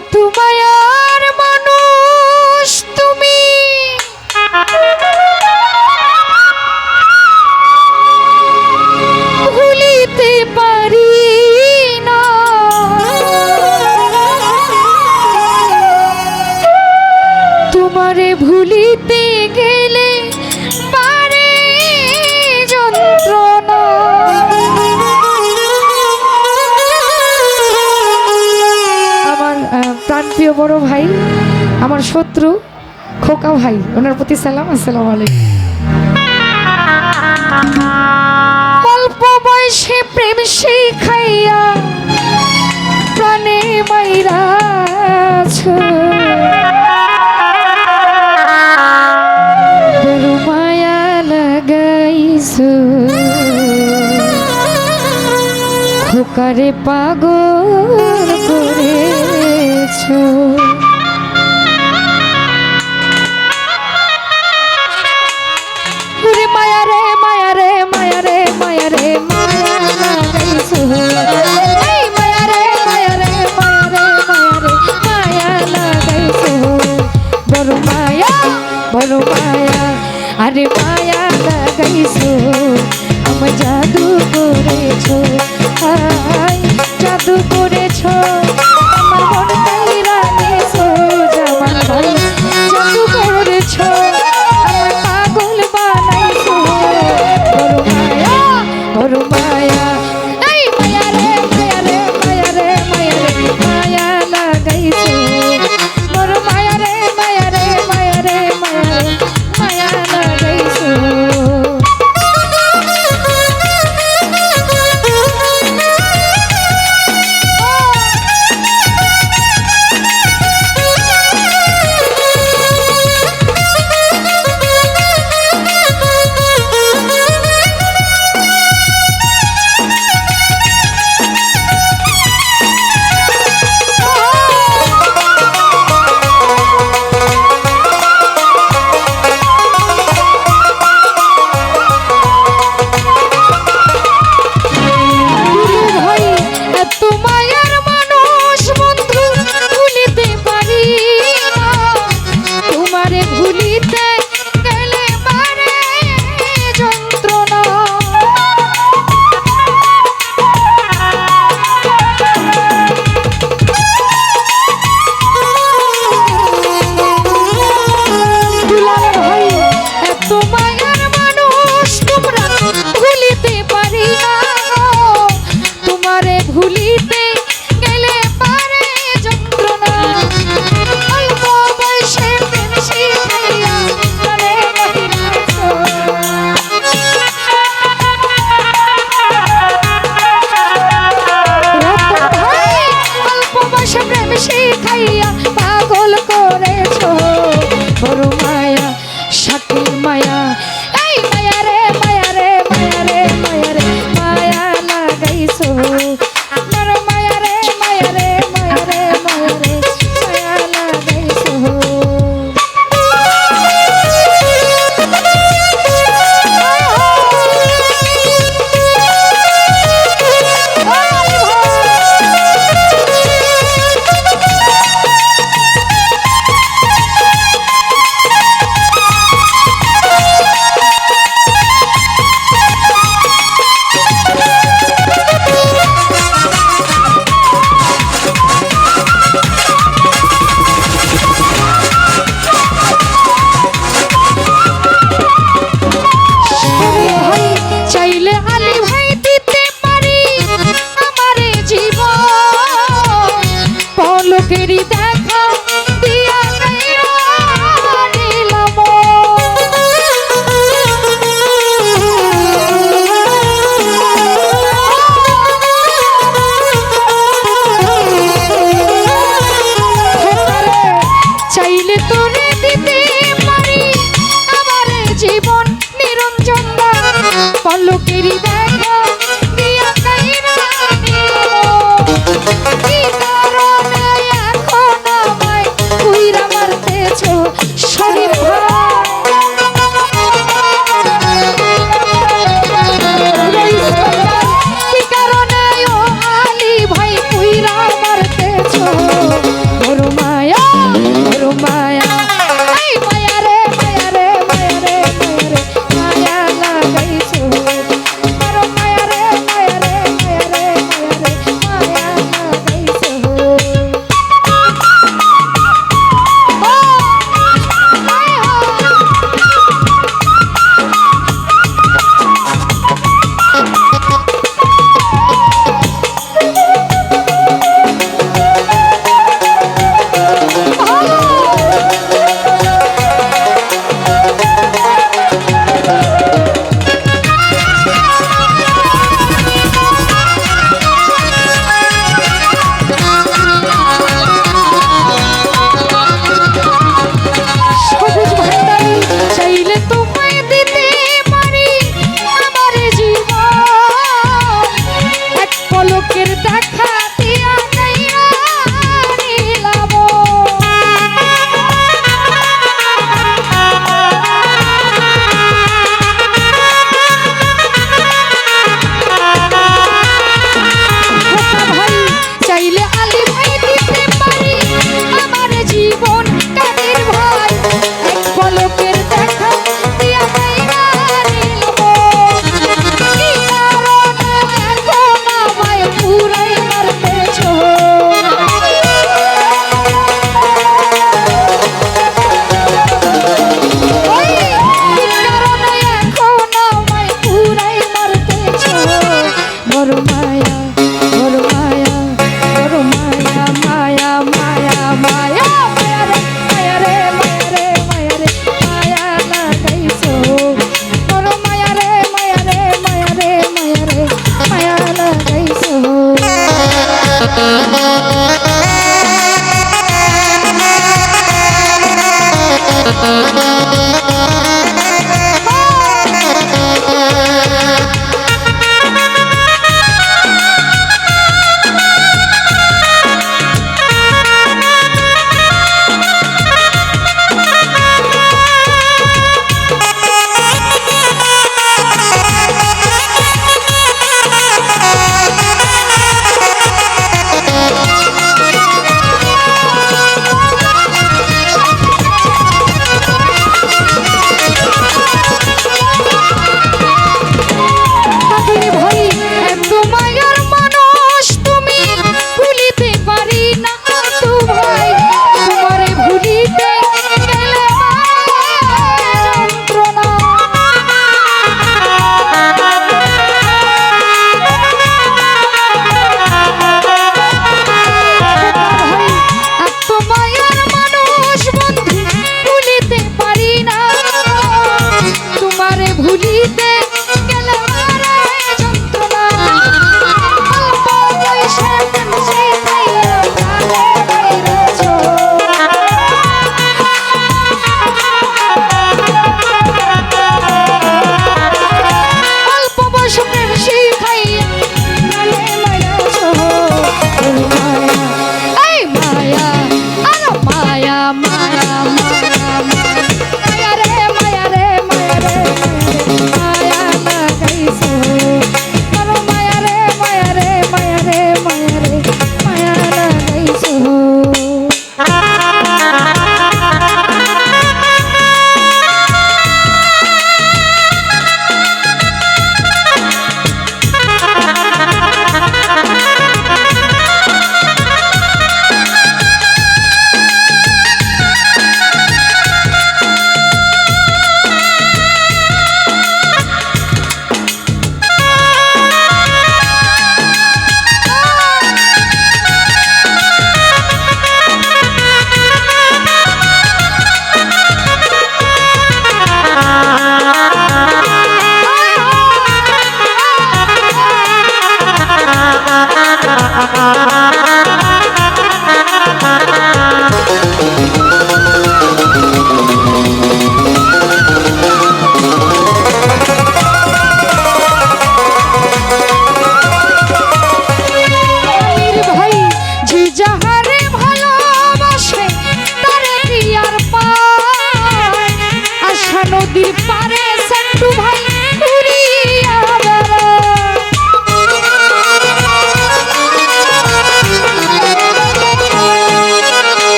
তোমার মানুষ তুমি। ভুলিতে পারি না। তোমারে ভুলিতে বড় ভাই, আমার শত্রু, খোকা ভাই, ওনার প্রতি সালাম, আসসালাম আলাইকুম। অল্প বয়সে প্রেম শিখাইয়া প্রাণে মাইরা মায়া লাগাইছো। খোকারে পাগল করে গেছো আরে রে les তোর মায়া।